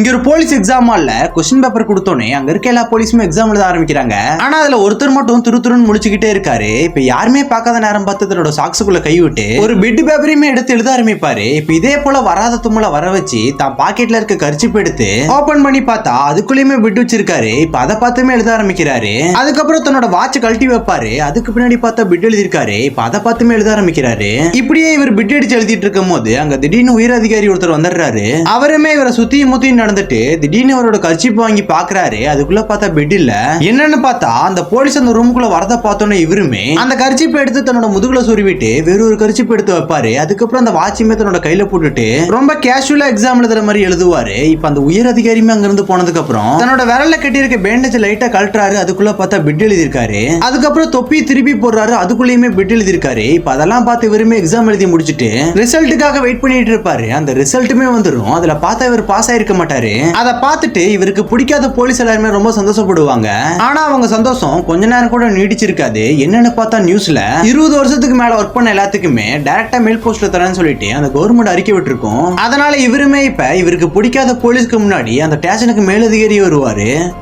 இங்க ஒரு police exam ஹால்ல கொஸ்டின் பேப்பர் கொடுத்தோன்னே அங்க இருக்க எல்லா போலீஸுமே எக்ஸாம் எழுத ஆரம்பிக்கிறாங்க. ஆனா அதுல ஒருத்தர் மட்டும் துரு துருன்னு முழிச்சுக்கிட்டே இருக்காரு. இப்ப யாருமே பார்க்காத நேரம் பார்த்து தன்னோட சாக்ஸுக்குள்ள கைவிட்டு ஒரு பிட் பேப்பரையுமே எடுத்து எழுத ஆரம்பிப்பாரு. இப்ப இதே போல வராத தும்மல வர வச்சு தான் பாக்கெட்ல இருக்க கர்ச்சிப்பு எடுத்து ஓபன் பண்ணி பார்த்தா அதுக்குள்ளயுமே பிட் வச்சிருக்காரு. இப்ப அதை பார்த்துமே எழுத ஆரம்பிக்கிறாரு. அதுக்கப்புறம் தன்னோட வாட்ச் கழட்டி வைப்பாரு. அதுக்கு பின்னாடி பார்த்தா பிட் எழுதியிருக்காரு. இப்ப அதை பார்த்துமே எழுத ஆரம்பிக்கிறாரு. இப்படியே இவர் பிட் அடிச்சு எழுதிட்டு இருக்கும் போது அங்க திடீர்னு உயர் அதிகாரி ஒருத்தர் வந்துடுறாரு. அவருமே இவரை சுத்தி முத்தி நடந்துட்டு திடீர்னு அவரோட கர்ச்சிப்பு வாங்கி பாக்குறாரு. அதுக்குள்ள பார்த்தா பெட் இல்ல. என்னன்னு பார்த்தா அந்த போலீஸ் அந்த ரூமுக்குள்ள வரத பார்த்தோன்னே இவருமே அந்த கர்ச்சிப் எடுத்து தன்னோட முதுகுல சொருவிட்டு வேற ஒரு கர்ச்சிப்பு எடுத்து வைப்பாரு. அதுக்கப்புறம் அந்த வாட்சியுமே தன்னோட கையில போட்டுட்டு ரொம்ப கேஷுவலா எக்ஸாம் எழுதுற மாதிரி எழுதுவாரு. இப்ப அந்த உயர் அதிகாரியுமே அங்க இருந்து போனதுக்கு அப்புறம் தன்னோட விரல்ல கட்டியிருக்க பேண்டேஜ் லைட்டா கழட்டுறாரு. அதுக்குள்ள பார்த்தா பிட் எழுதியிருக்காரு. அதுக்கப்புறம் தொப்பி திருப்பி போடுறாரு. அதுக்குள்ளயுமே பிட் எழுதியிருக்காரு. இப்ப அதெல்லாம் பார்த்து இவருமே எக்ஸாம் எழுதி முடிச்சுட்டு ரிசல்ட்டுக்காக வெயிட் பண்ணிட்டு இருப்பாரு. அந்த ரிசல்ட்டுமே வந்துடும் அதுல பார்த்தா இவர் பாஸ் ஆயிருக்க மாட்டார். அதை பார்த்துட்டு இவருக்கு பிடிக்காத போலீஸ் எல்லாருமே ரொம்ப சந்தோஷப்படுவாங்க. ஆனா அவங்க சந்தோஷம் கொஞ்ச நேரம் கூட நீடிச்சிருக்காது. என்னன்னு பார்த்தா நியூஸ்ல இருபது வருஷத்துக்கு மேல ஒர்க் பண்ண எல்லாத்துக்குமே டைரக்டா மெயில் போஸ்ட்ல தரேன்னு சொல்லிட்டு அந்த கவர்மெண்ட் அறிக்கை விட்டுருக்கும். அதனால இவருமே இப்ப இவருக்கு பிடிக்காத போலீஸ்க்கு முன்னாடி அந்த ஸ்டேஷனுக்கு மேலதிகாரி வருவாரு.